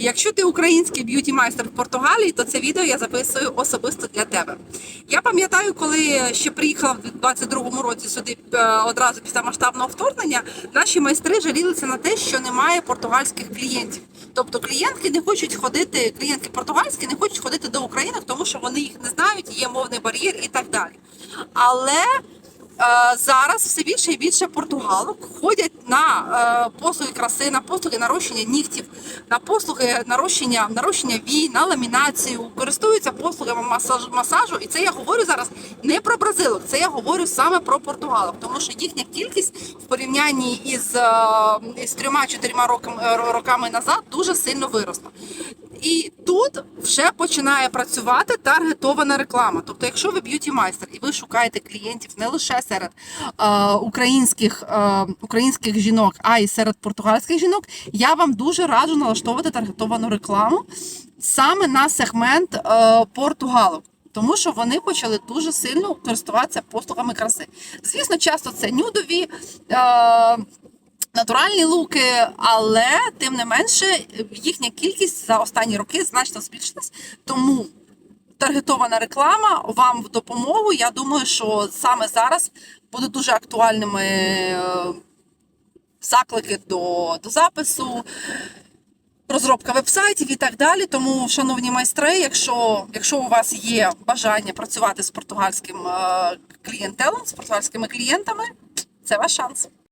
Якщо ти український б'юті майстер в Португалії, то це відео я записую особисто для тебе. Я пам'ятаю, коли ще приїхала в 22-му році сюди е, одразу після масштабного вторгнення, наші майстри жалілися на те, що немає португальських клієнтів. Тобто клієнтки не хочуть ходити, клієнтки португальські не хочуть ходити до України, тому що вони їх не знають, є мовний бар'єр і так далі. Але зараз все більше і більше португалок ходять на е, послуги краси, на послуги нарощення нігтів, на послуги нарощення, нарощення вій, на ламінацію, користуються послугами масажу, масажу. І це я говорю зараз не про бразилок, це я говорю саме про португалок, тому що їхня кількість в порівнянні із, е, трьома-чотирма роками, роками назад дуже сильно виросла. І тут вже починає працювати таргетована реклама. Тобто, якщо ви б'юті майстер і ви шукаєте клієнтів не лише серед е, українських, е, українських жінок, а й серед португальських жінок, я вам дуже раджу налаштовувати таргетовану рекламу саме на сегмент е, португалок. Тому що вони почали дуже сильно користуватися послугами краси. Звісно, часто це нюдові. Е, натуральні луки, але тим не менше їхня кількість за останні роки значно збільшилась. Тому таргетована реклама вам в допомогу. Я думаю, що саме зараз будуть дуже актуальними е, заклики до, до запису. Розробка вебсайтів і так далі. Тому, шановні майстри, якщо, якщо у вас є бажання працювати з португальським е, клієнтелом, з португальськими клієнтами, це ваш шанс.